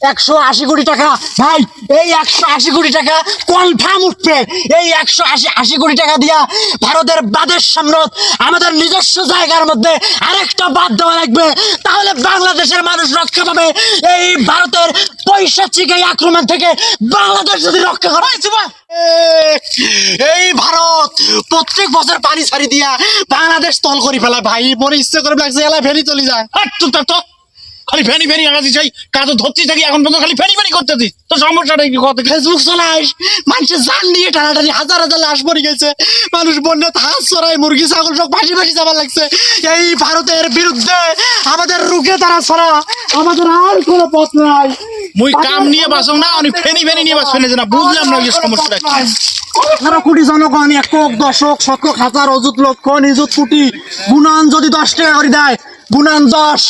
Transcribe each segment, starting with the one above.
একশো আশি কোটি টাকা। ভাই, এই একশো আশি কোটি টাকা কনফার্ম উঠবে এই একশো আশি আশি কোটি টাকা দিয়া ভারতের বাদের সামনে আমাদের নিজস্ব জায়গার মধ্যে আরেকটা বাদ দেওয়া লাগবে। তাহলে বাংলাদেশের মানুষ রক্ষা পাবে। এই ভারতের পৈশাচিক এই আক্রমণ থেকে বাংলাদেশ যদি রক্ষা করা। হয়েছে এই ভারত, প্রত্যেক বছর পানি ছাড়ি দিয়া বাংলাদেশ তল করি ফেলা ভাই, মনে ইচ্ছে করে ফেরি চলে যায়। তো। খালি ফেনি ফেনি আগাছি চাই। কাজ ধরছি থাকি এখন পর্যন্ত খালি ফেনি ফেনি করতেছিস। তো সমস্যাটা কি? কত ফেসবুক চালাস মানুষের জান নিয়ে টানাটানি হাজার হাজার লাশ মরে গেছে। মানুষ বন্যা হাত চড়াই মুরগি ছাগল সব ভাসি ভাসি যাবার লাগছে। এই ভারতের বিরুদ্ধে আমাদের রুখে তারা ছাড়া আমাদের আর কোনো পথ নাই। মুই কাম নিয়ে বাসং না অনেক ফেনি ফেনি নিয়ে বাস ফেলেছে না বুঝলাম না যে সমস্যাটা কি। আঠারো কোটি জনগণ একক দশক শতক হাজার অযুত লক্ষ নিযুত কোটি গুণান যদি দশ টাকা করে দেয় গুণান দশ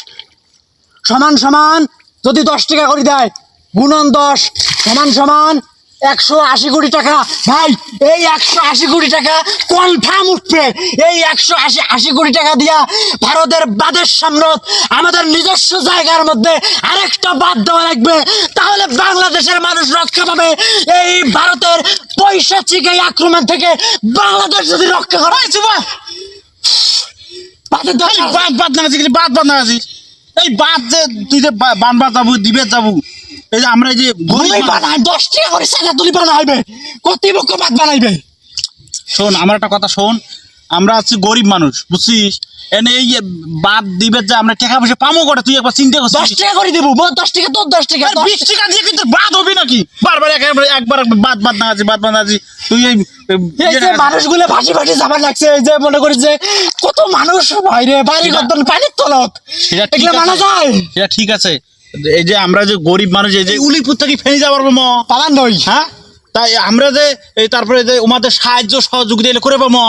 সমান সমান যদি দশ টাকা করে দেয়, গুণন দশ, সমান সমান একশো আশি কোটি টাকা। ভাই, এই একশো আশি কোটি টাকা কনফার্ম উঠবে এই একশো আশি আশি কোটি টাকা দিয়া ভারতের বাদের সামনে আমাদের নিজস্ব জায়গার মধ্যে আরেকটা বাদ দেওয়া লাগবে। তাহলে বাংলাদেশের মানুষ রক্ষা পাবে। এই ভারতের পৈশাচিক এই আক্রমণ থেকে বাংলাদেশ যদি রক্ষা করা। বাদ বাদ বাদ বাদ আছিস এই বাদ যে তুই যে বানবার যাব দিবে যাব। এই যে আমরা এই যে গরিব বানাই দশ টাকা করে সাদা তুলি বানাইবে। কর্তৃপক্ষ বাদ বানাইবে। শোন আমার একটা কথা শোন। আমরা আছি গরিব মানুষ বুঝছিস? এনে এই বাদ দিবে যে আমরা টাকা পয়সা পামো করে তুই একবার চিন্তা দশ করছিস টাকা করে দেবো। দশ টাকা তোর দশ টাকা দশ বিশ টাকা দিয়ে কিন্তু বাদ হবে নাকি? বারবার একবার একবার বাদ বাদ না আছি বাদ বাদ না আছি। তুই এই এই যে মানুষগুলো ভাসি ভাসি যাবার লাগছে এই যে মনে করি যে কত মানুষ বাইরে বাড়ি গদ্দন পানির তলত। এগুলো মানা আছে। যায়। সেটা ঠিক আছে। এই যে আমরা যে গরিব মানুষ এই যে উলিপুর থেকে ফেনি যাবার ম পালান নই হ্যাঁ? তাই আমরা যে এই তারপরে যে ওমাদের সাহায্য সহযোগিতা করে পাবো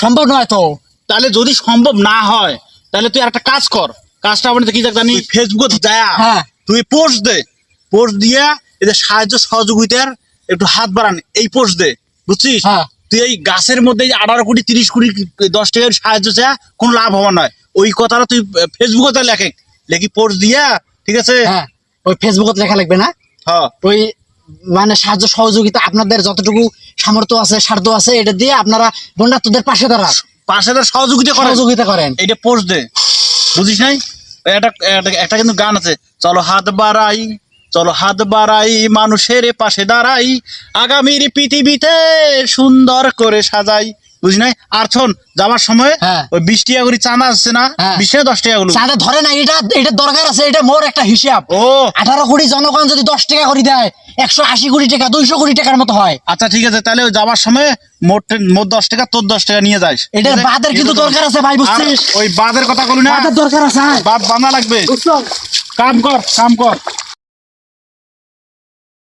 সম্ভব নয় তো। তাহলে যদি সম্ভব না হয় তাহলে তুই একটা কাজ কর। কাজটা আমাদের কি দেখ জানি ফেসবুকে যায় হ্যাঁ। তুই পোস্ট দে। পোস্ট দিয়া এদের সাহায্য সহযোগিতার একটু হাত বাড়ান এই পোস্ট দে। বুঝছিস? হ্যাঁ। তুই এই গাছের মধ্যে আঠারো কোটি তিরিশ কোটি দশ টাকার সাহায্য চা কোনো লাভ হওয়া নয় ওই কথাটা তুই ফেসবুকে লেখে। লেখি পোস্ট দিয়া ঠিক আছে? হ্যাঁ। ওই ফেসবুকত লেখা লাগবে না? হ্যাঁ। ওই মানে সাহায্য সহযোগিতা আপনাদের যতটুকু সামর্থ্য আছে স্বার্থ আছে এটা দিয়ে আপনারা বন্যার্থদের পাশে দাঁড়া পাশে তার সহযোগিতা করে সহযোগিতা করেন। এটা পোস্ট দে। বুঝিস নাই? একটা- একটা কিন্তু গান আছে। চলো হাত বাড়াই চলো হাত বাড়াই মানুষের পাশে দাঁড়াই আগামীর পৃথিবীতে সুন্দর করে সাজাই। বুঝি নাই আর শোন যাওয়ার সময় হ্যাঁ। ওই বিশ টাকা করে চাঁদা আসছে না হ্যাঁ। বিশ টাকা দশ টাকা গুলো চাঁদা ধরে না এটা এটা দরকার আছে এটা মোর একটা হিসাব। ও। আঠারো কোটি জনগণ যদি দশ টাকা করে দেয় একশো আশি কোটি টাকা দুইশো কোটি টাকার মতো হয়। আচ্ছা ঠিক আছে তাহলে যাওয়ার সময় মোট মোট দশ টাকা তোর দশ টাকা নিয়ে যাস। ঠিক বাদের কিন্তু দরকার আছে ভাই বুঝছিস? ওই বাদের কথা বলি না। বাদের দরকার আছে। বাদ বানা লাগবে। কাম কর কাম কর।